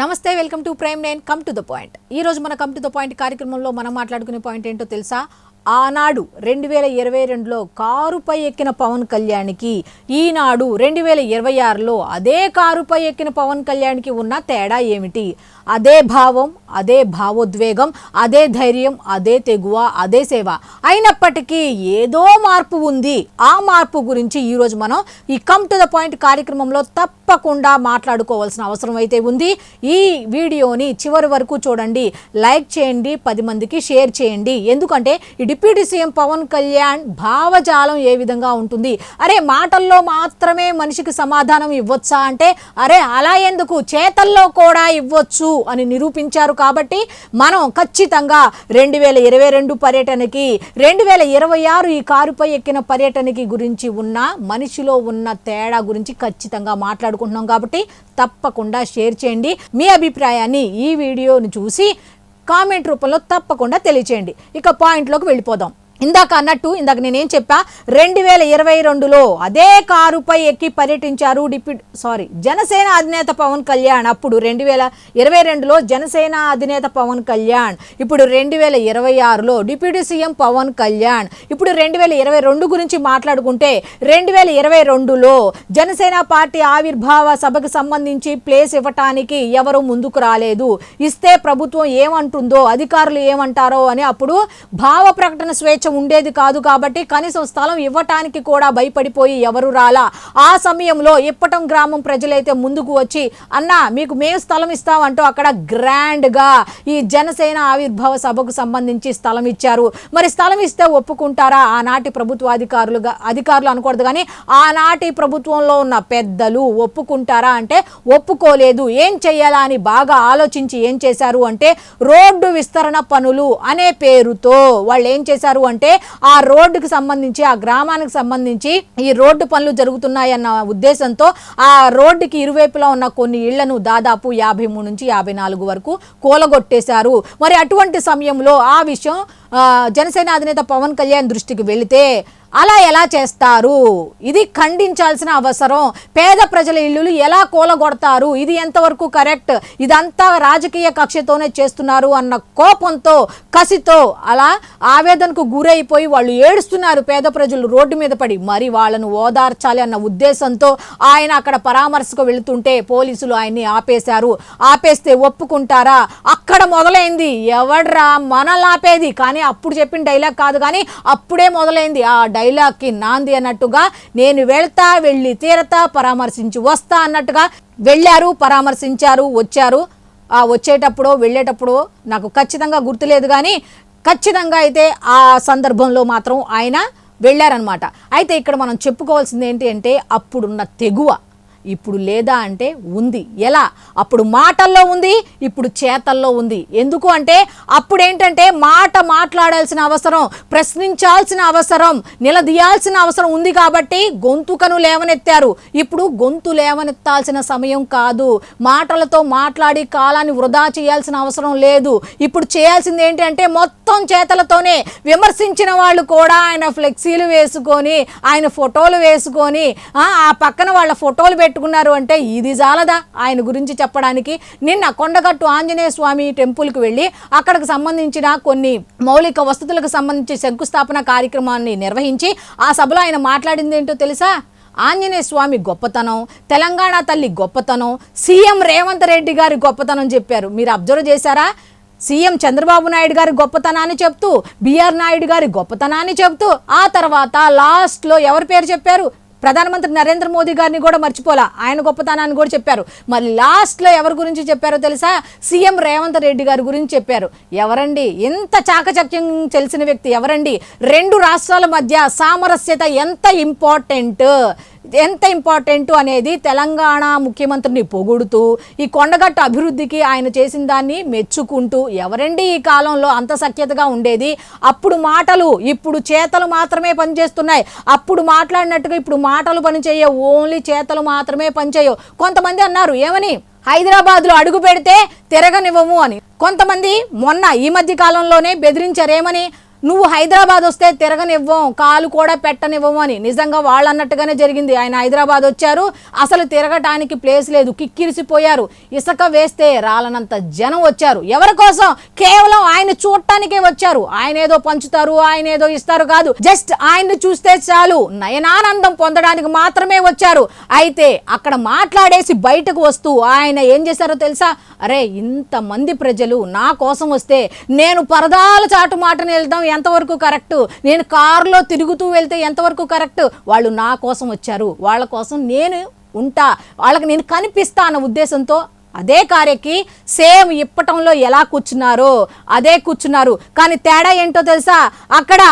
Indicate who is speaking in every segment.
Speaker 1: నమస్తే welcome to Prime Nine. Come to the point. ఈ రోజు మన కమ్ టు ద పాయింట్ కార్యక్రమంలో మనం మాట్లాడుకునే పాయింట్ ఏంటో తెలుసా? ఆనాడు రెండు వేల ఇరవై రెండులో కారుపై ఎక్కిన పవన్ కళ్యాణ్కి ఈనాడు రెండు వేల ఇరవై ఆరులో అదే కారుపై ఎక్కిన పవన్ కళ్యాణ్కి ఉన్న తేడా ఏమిటి? అదే భావం అదే భావోద్వేగం అదే ధైర్యం అదే తెగువ అదే సేవ. అయినప్పటికీ ఏదో మార్పు ఉంది. ఆ మార్పు గురించి ఈరోజు మనం ఈ కమ్ టు ద పాయింట్ కార్యక్రమంలో తప్పకుండా మాట్లాడుకోవాల్సిన అవసరం అయితే ఉంది. ఈ వీడియోని చివరి వరకు చూడండి. లైక్ చేయండి పది మందికి షేర్ చేయండి. ఎందుకంటే ఈ డిప్యూటీ సీఎం పవన్ కళ్యాణ్ భావజాలం ఏ విధంగా ఉంటుంది? అరే మాటల్లో మాత్రమే మనిషికి సమాధానం ఇవ్వచ్చా అంటే అరే అలా ఎందుకు? చేతల్లో కూడా ఇవ్వచ్చు. అని నిరూపించారు కాబట్టి మనం ఖచ్చితంగా రెండు వేల ఇరవై రెండు పర్యటనకి రెండు వేల ఇరవై ఆరు ఈ కారుపై ఎక్కిన పర్యటనకి గురించి ఉన్న మనిషిలో ఉన్న తేడా గురించి ఖచ్చితంగా మాట్లాడుకుంటున్నాం కాబట్టి తప్పకుండా షేర్ చేయండి. మీ అభిప్రాయాన్ని ఈ వీడియోని చూసి కామెంట్ రూపంలో తప్పకుండా తెలియచేయండి. ఇక పాయింట్లోకి వెళ్ళిపోదాం. ఇందాక అన్నట్టు ఇందాక నేనేం చెప్పా రెండు వేల ఇరవై రెండులో అదే కారుపై ఎక్కి పర్యటించారు డిప్యూటీ సారీ జనసేన అధినేత పవన్ కళ్యాణ్. అప్పుడు రెండు వేల ఇరవై రెండులో జనసేన అధినేత పవన్ కళ్యాణ్. ఇప్పుడు రెండు వేల ఇరవై ఆరులో డిప్యూటీ సీఎం పవన్ కళ్యాణ్. ఇప్పుడు రెండు వేల ఇరవై రెండు గురించి మాట్లాడుకుంటే రెండు వేల ఇరవై రెండులో జనసేన పార్టీ ఆవిర్భావ సభకు సంబంధించి ప్లేస్ ఇవ్వటానికి ఎవరు ముందుకు రాలేదు. ఇస్తే ప్రభుత్వం ఏమంటుందో అధికారులు ఏమంటారో అని అప్పుడు భావ ప్రకటన స్వేచ్ఛ ఉండేది కాదు కాబట్టి కనీసం స్థలం ఇవ్వటానికి కూడా భయపడిపోయి ఎవరు రాలా. ఆ సమయంలో ఇప్పటం గ్రామం ప్రజలైతే ముందుకు వచ్చి అన్న మీకు మేము స్థలం ఇస్తామంటూ అక్కడ గ్రాండ్గా ఈ జనసేన ఆవిర్భావ సభకు సంబంధించి స్థలం ఇచ్చారు. మరి స్థలం ఇస్తే ఒప్పుకుంటారా? ఆనాటి ప్రభుత్వ అధికారులుగా అధికారులు అనకూడదు కానీ ఆనాటి ప్రభుత్వంలో ఉన్న పెద్దలు ఒప్పుకుంటారా అంటే ఒప్పుకోలేదు. ఏం చెయ్యాలా? అని బాగా ఆలోచించి ఏం చేశారు అంటే రోడ్డు విస్తరణ పనులు అనే పేరుతో వాళ్ళు ఏం చేశారు అంటే ఆ రోడ్డుకు సంబంధించి ఆ గ్రామానికి సంబంధించి ఈ రోడ్డు పనులు జరుగుతున్నాయన్న ఉద్దేశంతో ఆ రోడ్డుకి ఇరువైపులా ఉన్న కొన్ని ఇళ్ళను దాదాపు యాభై మూడు నుంచి యాభై నాలుగు వరకు కూలగొట్టేశారు. మరి అటువంటి సమయంలో ఆ విషయం జనసేన అధినేత పవన్ కళ్యాణ్ దృష్టికి వెళితే అలా ఎలా చేస్తారు? ఇది ఖండించాల్సిన అవసరం. పేద ప్రజల ఇల్లులు ఎలా కూలగొడతారు? ఇది ఎంతవరకు కరెక్ట్? ఇదంతా రాజకీయ కక్షతోనే చేస్తున్నారు అన్న కోపంతో కసితో అలా ఆవేదనకు గురైపోయి వాళ్ళు ఏడుస్తున్నారు పేద ప్రజలు రోడ్డు మీద పడి. మరి వాళ్ళను ఓదార్చాలి అన్న ఉద్దేశంతో ఆయన అక్కడ పరామర్శకు వెళుతుంటే పోలీసులు ఆయన్ని ఆపేశారు. ఆపేస్తే ఒప్పుకుంటారా? అక్కడ మొదలైంది. ఎవడ్రా మనలాపేది కానీ అప్పుడు చెప్పిన డైలాగ్ కాదు కానీ అప్పుడే మొదలైంది. ఆ డైలాగ్కి నాంది అన్నట్టుగా నేను వెళ్తా వెళ్ళి తీరతా పరామర్శించి వస్తా అన్నట్టుగా వెళ్ళారు పరామర్శించారు వచ్చారు. ఆ వచ్చేటప్పుడు వెళ్ళేటప్పుడు నాకు ఖచ్చితంగా గుర్తులేదు కానీ ఖచ్చితంగా అయితే ఆ సందర్భంలో మాత్రం ఆయన వెళ్ళారనమాట అయితే ఇక్కడ మనం చెప్పుకోవాల్సింది ఏంటి అంటే అప్పుడున్న తెగువ. ఇప్పుడు లేదా అంటే ఉంది. ఎలా? అప్పుడు మాటల్లో ఉంది ఇప్పుడు చేతల్లో ఉంది. ఎందుకు అంటే అప్పుడు ఏంటంటే మాట మాట్లాడాల్సిన అవసరం ప్రశ్నించాల్సిన అవసరం నిలదీయాల్సిన అవసరం ఉంది కాబట్టి గొంతుకను లేవనెత్తారు. ఇప్పుడు గొంతు లేవనెత్తాల్సిన సమయం కాదు. మాటలతో మాట్లాడి కాలాన్ని వృధా చేయాల్సిన అవసరం లేదు. ఇప్పుడు చేయాల్సింది ఏంటి అంటే మొత్తం చేతలతోనే విమర్శించిన వాళ్ళు కూడా ఆయన ఫ్లెక్సీలు వేసుకొని ఆయన ఫోటోలు వేసుకొని ఆ పక్కన వాళ్ళ ఫోటోలు పెట్టుకున్నారు అంటే ఇది చాలదా ఆయన గురించి చెప్పడానికి నిన్న కొండగట్టు ఆంజనేయ స్వామి టెంపుల్కి వెళ్ళి అక్కడికి సంబంధించిన కొన్ని మౌలిక వసతులకు సంబంధించి శంకుస్థాపన కార్యక్రమాన్ని నిర్వహించి ఆ సభలో ఆయన మాట్లాడింది ఏంటో తెలుసా? ఆంజనేయ స్వామి గొప్పతనం తెలంగాణ తల్లి గొప్పతనం సీఎం రేవంత్ రెడ్డి గారి గొప్పతనం చెప్పారు. మీరు అబ్జర్వ్ చేశారా? సీఎం చంద్రబాబు నాయుడు గారి గొప్పతనాన్ని చెప్తూ బిఆర్ నాయుడు గారి గొప్పతనాన్ని చెప్తూ ఆ తర్వాత లాస్ట్లో ఎవరి పేరు చెప్పారు? ప్రధానమంత్రి నరేంద్ర మోదీ గారిని కూడా మర్చిపోలా. ఆయన గొప్పతనాన్ని కూడా చెప్పారు. మరి లాస్ట్లో ఎవరి గురించి చెప్పారో తెలుసా? సీఎం రేవంత్ రెడ్డి గారి గురించి చెప్పారు. ఎవరండి? ఎంత చాకచక్యం తెలిసిన వ్యక్తి ఎవరండి? రెండు రాష్ట్రాల మధ్య సామరస్యత ఎంత ఇంపార్టెంట్? ఎంత ఇంపార్టెంట్ అనేది తెలంగాణ ముఖ్యమంత్రిని పొగుడుతూ ఈ కొండగట్టు అభివృద్ధికి ఆయన చేసిన దాన్ని మెచ్చుకుంటూ ఎవరండి ఈ కాలంలో అంత సఖ్యతగా ఉండేది? అప్పుడు మాటలు ఇప్పుడు చేతలు మాత్రమే పనిచేస్తున్నాయి. అప్పుడు మాట్లాడినట్టుగా ఇప్పుడు మాటలు పనిచేయవు. ఓన్లీ చేతలు మాత్రమే పనిచేయవు. కొంతమంది అన్నారు ఏమని? హైదరాబాద్లో అడుగు పెడితే తిరగనివ్వము అని. కొంతమంది మొన్న ఈ మధ్య కాలంలోనే బెదిరించారు ఏమని? నువ్వు హైదరాబాద్ వస్తే తిరగనివ్వం కాలు కూడా పెట్టనివ్వం అని. నిజంగా వాళ్ళు అన్నట్టుగానే జరిగింది. ఆయన హైదరాబాద్ వచ్చారు. అసలు తిరగటానికి ప్లేస్ లేదు. కిక్కిరిసిపోయారు. ఇసుక వేస్తే రాలనంత జనం వచ్చారు. ఎవరి కోసం? కేవలం ఆయన చూడటానికే వచ్చారు. ఆయన ఏదో పంచుతారు ఆయన ఏదో ఇస్తారు కాదు. జస్ట్ ఆయన్ని చూస్తే చాలు. నయనానందం పొందడానికి మాత్రమే వచ్చారు. అయితే అక్కడ మాట్లాడేసి బయటకు వస్తూ ఆయన ఏం చేశారో తెలుసా? అరే ఇంతమంది ప్రజలు నా కోసం వస్తే నేను పరదాల చాటు మాటని వెళ్దాం ఎంతవరకు కరెక్ట్? నేను కారులో తిరుగుతూ వెళ్తే ఎంతవరకు కరెక్ట్? వాళ్ళు నా కోసం వచ్చారు. వాళ్ళ కోసం నేను ఉంటా. వాళ్ళకి నేను కనిపిస్తా అన్న ఉద్దేశంతో అదే కారెక్కి సేమ్ ఇప్పటంలో ఎలా కూర్చున్నారో అదే కూర్చున్నారు. కానీ తేడా ఏంటో తెలుసా? అక్కడ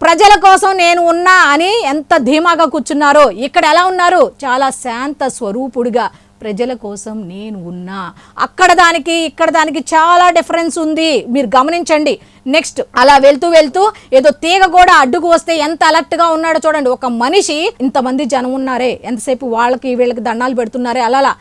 Speaker 1: ప్రజల కోసం నేను ఉన్నా అని ఎంత ధీమాగా కూర్చున్నారో. ఇక్కడ ఎలా ఉన్నారు? చాలా శాంత స్వరూపుడిగా. ప్రజల కోసం నేను ఉన్నా. అక్కడ దానికి ఇక్కడ దానికి చాలా డిఫరెన్స్ ఉంది. మీరు గమనించండి. నెక్స్ట్ అలా వెళ్తూ వెళ్తూ ఏదో తీగ కూడా అడ్డుకు వస్తే ఎంత అలర్ట్గా ఉన్నాడో చూడండి. ఒక మనిషి ఇంతమంది జనం ఉన్నారే. ఎంతసేపు వాళ్ళకి వీళ్ళకి దండాలు పెడుతున్నారే అలా అలా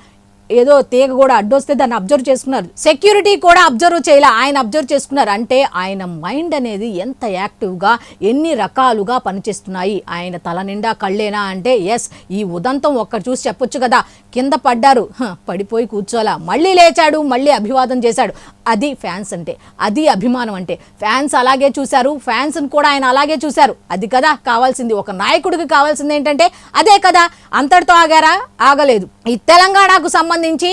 Speaker 1: ఏదో తీగ కూడా అడ్డొస్తే దాన్ని అబ్జర్వ్ చేసుకున్నారు. సెక్యూరిటీ కూడా అబ్జర్వ్ చేయాలి ఆయన అబ్జర్వ్ చేసుకున్నారు. అంటే ఆయన మైండ్ అనేది ఎంత యాక్టివ్గా ఎన్ని రకాలుగా పనిచేస్తున్నాయి. ఆయన తల నిండా కళ్ళేనా అంటే ఎస్ ఈ ఉదంతం ఒక్కటి చూసి చెప్పొచ్చు కదా. కింద పడ్డారు. పడిపోయి కూర్చోలా మళ్ళీ లేచాడు మళ్ళీ అభివాదం చేశాడు. అది ఫ్యాన్స్ అంటే అది అభిమానం అంటే. ఫ్యాన్స్ అలాగే చూశారు ఫ్యాన్స్ని కూడా ఆయన అలాగే చూశారు. అది కదా కావాల్సింది. ఒక నాయకుడికి కావాల్సింది ఏంటంటే అదే కదా. అంతటితో ఆగారా? ఆగలేదు. ఈ తెలంగాణకు సంబంధించి సంబంధించి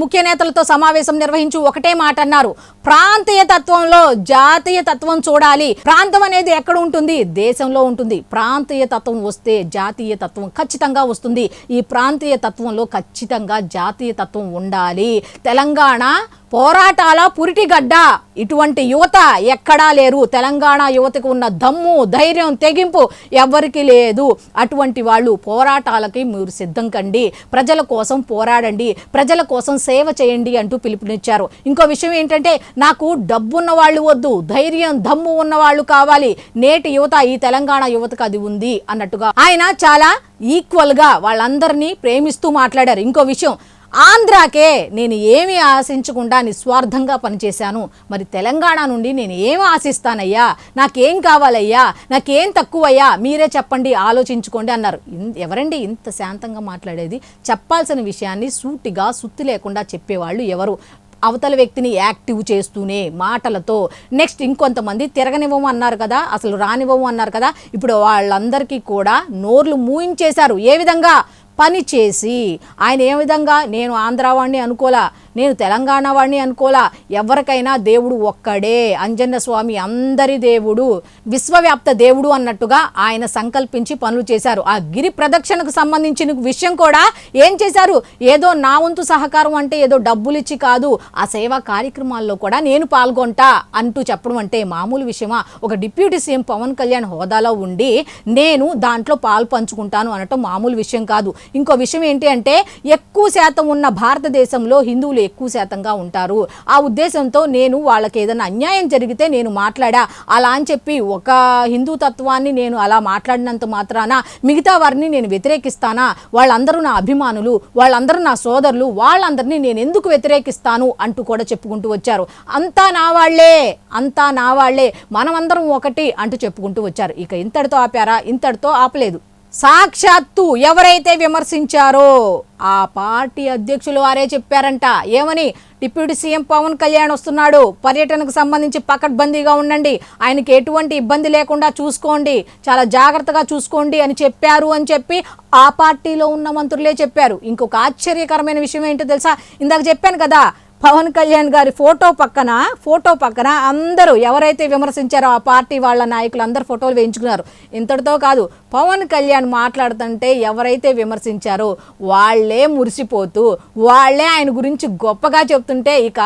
Speaker 1: ముఖ్య నేతలతో సమావేశం నిర్వహించి ఒకటే మాట అన్నారు ప్రాంతీయ తత్వంలో జాతీయ తత్వం చూడాలి. ప్రాంతం అనేది ఎక్కడ ఉంటుంది? దేశంలో ఉంటుంది. ప్రాంతీయ తత్వం వస్తే జాతీయ తత్వం ఖచ్చితంగా వస్తుంది. ఈ ప్రాంతీయ తత్వంలో ఖచ్చితంగా జాతీయ తత్వం ఉండాలి. తెలంగాణ పోరాటాల పురిటిగడ్డ. ఇటువంటి యువత ఎక్కడా లేరు. తెలంగాణ యువతకు ఉన్న దమ్ము ధైర్యం తెగింపు ఎవరికి లేదు. అటువంటి వాళ్ళు పోరాటాలకి మీరు సిద్ధం కండి. ప్రజల కోసం పోరాడండి. ప్రజల కోసం సేవ చేయండి అంటూ పిలుపునిచ్చారు. ఇంకో విషయం ఏంటంటే నాకు డబ్బున్న వాళ్ళు వద్దు ధైర్యం దమ్ము ఉన్న వాళ్ళు కావాలి. నేటి యువత ఈ తెలంగాణ యువతకు అది ఉంది అన్నట్టుగా. ఆయన చాలా ఈక్వల్గా వాళ్ళందరినీ ప్రేమిస్తూ మాట్లాడారు. ఇంకో విషయం ఆంధ్రాకే నేను ఏమి ఆశించకుండా నిస్వార్థంగా పనిచేశాను. మరి తెలంగాణ నుండి నేను ఏమి ఆశిస్తానయ్యా? నాకేం కావాలయ్యా? నాకేం తక్కువయ్యా? మీరే చెప్పండి ఆలోచించుకోండి అన్నారు. ఇన్- ఎవరండి ఇంత శాంతంగా మాట్లాడేది? చెప్పాల్సిన విషయాన్ని సూటిగా సుత్తి లేకుండా చెప్పేవాళ్ళు ఎవరు? అవతల వ్యక్తిని యాక్టివ్ చేస్తూనే మాటలతో నెక్స్ట్ ఇంకొంతమంది తిరగనివ్వము అన్నారు కదా అసలు రానివ్వము అన్నారు కదా ఇప్పుడు వాళ్ళందరికీ కూడా నోర్లు మూయించేశారు. ఏ విధంగా? పని చేసి ఆయన ఏ విధంగా నేను ఆంధ్రావాణ్ణి వాడిని అనుకోలా నేను తెలంగాణ వాడిని అనుకోలా. ఎవరికైనా దేవుడు ఒక్కడే. అంజన్న స్వామి అందరి దేవుడు విశ్వవ్యాప్త దేవుడు అన్నట్టుగా ఆయన సంకల్పించి పనులు చేశారు. ఆ గిరి ప్రదక్షిణకు సంబంధించిన విషయం కూడా ఏం చేశారు? ఏదో నా వంతు సహకారం అంటే ఏదో డబ్బులు ఇచ్చి కాదు ఆ సేవా కార్యక్రమాల్లో కూడా నేను పాల్గొంటా అంటూ చెప్పడం అంటే మామూలు విషయమా? ఒక డిప్యూటీ సీఎం పవన్ కళ్యాణ్ హోదాలో ఉండి నేను దాంట్లో పాలు పంచుకుంటాను అనటం మామూలు విషయం కాదు. ఇంకో విషయం ఏంటి అంటే ఎక్కువ శాతం ఉన్న భారతదేశంలో హిందువులు ఎక్కువ శాతంగా ఉంటారు. ఆ ఉద్దేశంతో నేను వాళ్ళకి ఏదైనా అన్యాయం జరిగితే నేను మాట్లాడా? అలా అని చెప్పి ఒక హిందూ తత్వాన్ని నేను అలా మాట్లాడినంత మాత్రాన మిగతా వారిని నేను వ్యతిరేకిస్తానా? వాళ్ళందరూ నా అభిమానులు వాళ్ళందరూ నా సోదరులు వాళ్ళందరినీ నేను ఎందుకు వ్యతిరేకిస్తాను? అంటూ కూడా చెప్పుకుంటూ వచ్చారు. అంతా నా వాళ్ళే! అంతా నా వాళ్ళే! మనమందరం ఒకటి! అంటూ చెప్పుకుంటూ వచ్చారు. ఇక ఇంతటితో ఆపారా? ఇంతటితో ఆపలేదు. సాక్షాత్తు ఎవరైతే విమర్శించారో ఆ పార్టీ అధ్యక్షులు వారే చెప్పారంట. ఏమని? డిప్యూటీ సీఎం పవన్ కళ్యాణ్ వస్తున్నాడు. పర్యటనకు సంబంధించి పకడ్బందీగా ఉండండి. ఆయనకి ఎటువంటి ఇబ్బంది లేకుండా చూసుకోండి. చాలా జాగ్రత్తగా చూసుకోండి అని చెప్పారు అని చెప్పి ఆ పార్టీలో ఉన్న మంత్రులే చెప్పారు. ఇంకొక ఆశ్చర్యకరమైన విషయం ఏంటో తెలుసా? ఇందాక చెప్పాను కదా పవన్ కళ్యాణ్ గారి ఫోటో పక్కన ఫోటో పక్కన అందరూ ఎవరైతే విమర్శించారో ఆ పార్టీ వాళ్ళ నాయకులు అందరు ఫోటోలు వేయించుకున్నారు. ఇంతటితో కాదు పవన్ కళ్యాణ్ మాట్లాడుతుంటే ఎవరైతే విమర్శించారో వాళ్ళే మురిసిపోతూ వాళ్ళే ఆయన గురించి గొప్పగా చెప్తుంటే ఇక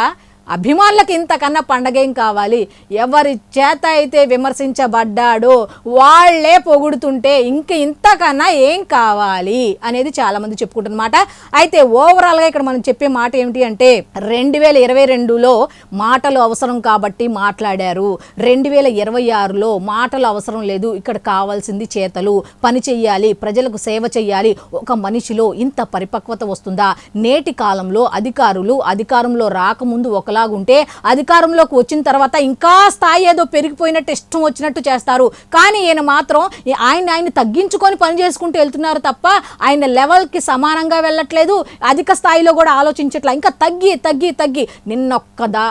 Speaker 1: అభిమానులకు ఇంతకన్నా పండగేం కావాలి? ఎవరి చేత అయితే విమర్శించబడ్డాడో వాళ్ళే పొగుడుతుంటే ఇంక ఇంతకన్నా ఏం కావాలి? అనేది చాలామంది చెప్పుకుంటున్నమాట. అయితే ఓవరాల్గా ఇక్కడ మనం చెప్పే మాట ఏమిటి అంటే రెండు వేల ఇరవై రెండులో మాటలు అవసరం కాబట్టి మాట్లాడారు. రెండు వేల ఇరవై ఆరులో మాటలు అవసరం లేదు ఇక్కడ కావాల్సింది చేతలు. పని చెయ్యాలి ప్రజలకు సేవ చెయ్యాలి. ఒక మనిషిలో ఇంత పరిపక్వత వస్తుందా? నేటి కాలంలో అధికారులు అధికారంలో రాకముందు ఒక ఒకలాగుంటే అధికారంలోకి వచ్చిన తర్వాత ఇంకా స్థాయి ఏదో పెరిగిపోయినట్టు ఇష్టం వచ్చినట్టు చేస్తారు. కానీ ఈయన మాత్రం ఆయన ఆయన తగ్గించుకొని పని చేసుకుంటూ వెళ్తున్నారు తప్ప ఆయన లెవెల్కి సమానంగా వెళ్ళట్లేదు. అధిక స్థాయిలో కూడా ఆలోచించట్లా. ఇంకా తగ్గి తగ్గి తగ్గి. నిన్నొక్కదా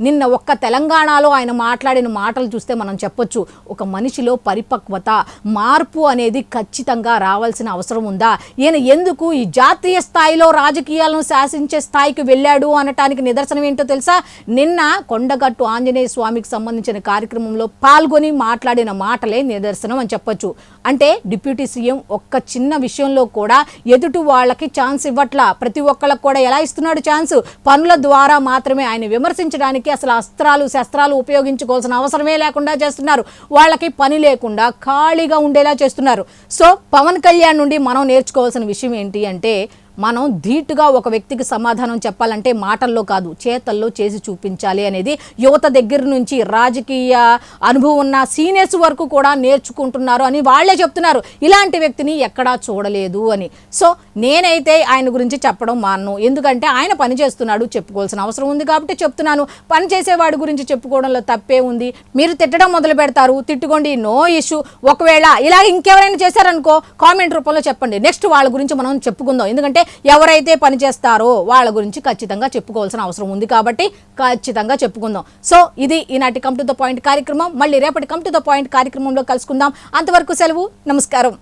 Speaker 1: నిన్న ఒక్క తెలంగాణలో ఆయన మాట్లాడిన మాటలు చూస్తే మనం చెప్పొచ్చు ఒక మనిషిలో పరిపక్వత మార్పు అనేది ఖచ్చితంగా రావాల్సిన అవసరం ఉందా? ఈయన ఎందుకు ఈ జాతీయ స్థాయిలో రాజకీయాలను శాసించే స్థాయికి వెళ్ళాడు అనటానికి నిదర్శనం ఏంటో తెలుసా? నిన్న కొండగట్టు ఆంజనేయ స్వామికి సంబంధించిన కార్యక్రమంలో పాల్గొని మాట్లాడిన మాటలే నిదర్శనం అని చెప్పొచ్చు. అంటే డిప్యూటీ సీఎం ఒక్క చిన్న విషయంలో కూడా ఎదుటి వాళ్ళకి ఛాన్స్ ఇవ్వట్లా. ప్రతి ఒక్కళ్ళకి కూడా ఎలా ఇస్తున్నాడు ఛాన్స్? పనుల ద్వారా మాత్రమే ఆయన విమర్శించడానికి అసలు అస్త్రాలు శస్త్రాలు ఉపయోగించుకోవాల్సిన అవసరమే లేకుండా చేస్తున్నారు. వాళ్ళకి పని లేకుండా ఖాళీగా ఉండేలా చేస్తున్నారు. సో పవన్ కళ్యాణ్ నుండి మనం నేర్చుకోవాల్సిన విషయం ఏంటి అంటే మనం ధీటుగా ఒక వ్యక్తికి సమాధానం చెప్పాలంటే మాటల్లో కాదు చేతల్లో చేసి చూపించాలి అనేది యువత దగ్గర నుంచి రాజకీయ అనుభవం ఉన్న సీనియర్స్ వరకు కూడా నేర్చుకుంటున్నారు అని వాళ్ళే చెప్తున్నారు. ఇలాంటి వ్యక్తిని ఎక్కడా చూడలేదు అని. సో నేనైతే ఆయన గురించి చెప్పడం మాను ఎందుకంటే ఆయన పని చేస్తున్నాడు చెప్పుకోవాల్సిన అవసరం ఉంది కాబట్టి చెప్తున్నాను. పని చేసేవాడి గురించి చెప్పుకోవడంలో తప్పే ఉంది. మీరు తిట్టడం మొదలు పెడతారు. తిట్టుకోండి నో ఇష్యూ. ఒకవేళ ఇలా ఇంకెవరైనా చేశారనుకో కామెంట్ రూపంలో చెప్పండి. నెక్స్ట్ వాళ్ళ గురించి మనం చెప్పుకుందాం. ఎందుకంటే ఎవరైతే పని చేస్తారో వాళ్ళ గురించి ఖచ్చితంగా చెప్పుకోవాల్సిన అవసరం ఉంది కాబట్టి ఖచ్చితంగా చెప్పుకుందాం. సో ఇది ఈనాటి కమ్ టు ద పాయింట్ కార్యక్రమం. మళ్ళీ రేపటి కమ్ టు ద పాయింట్ కార్యక్రమంలో కలుసుకుందాం. అంతవరకు సెలవు. నమస్కారం.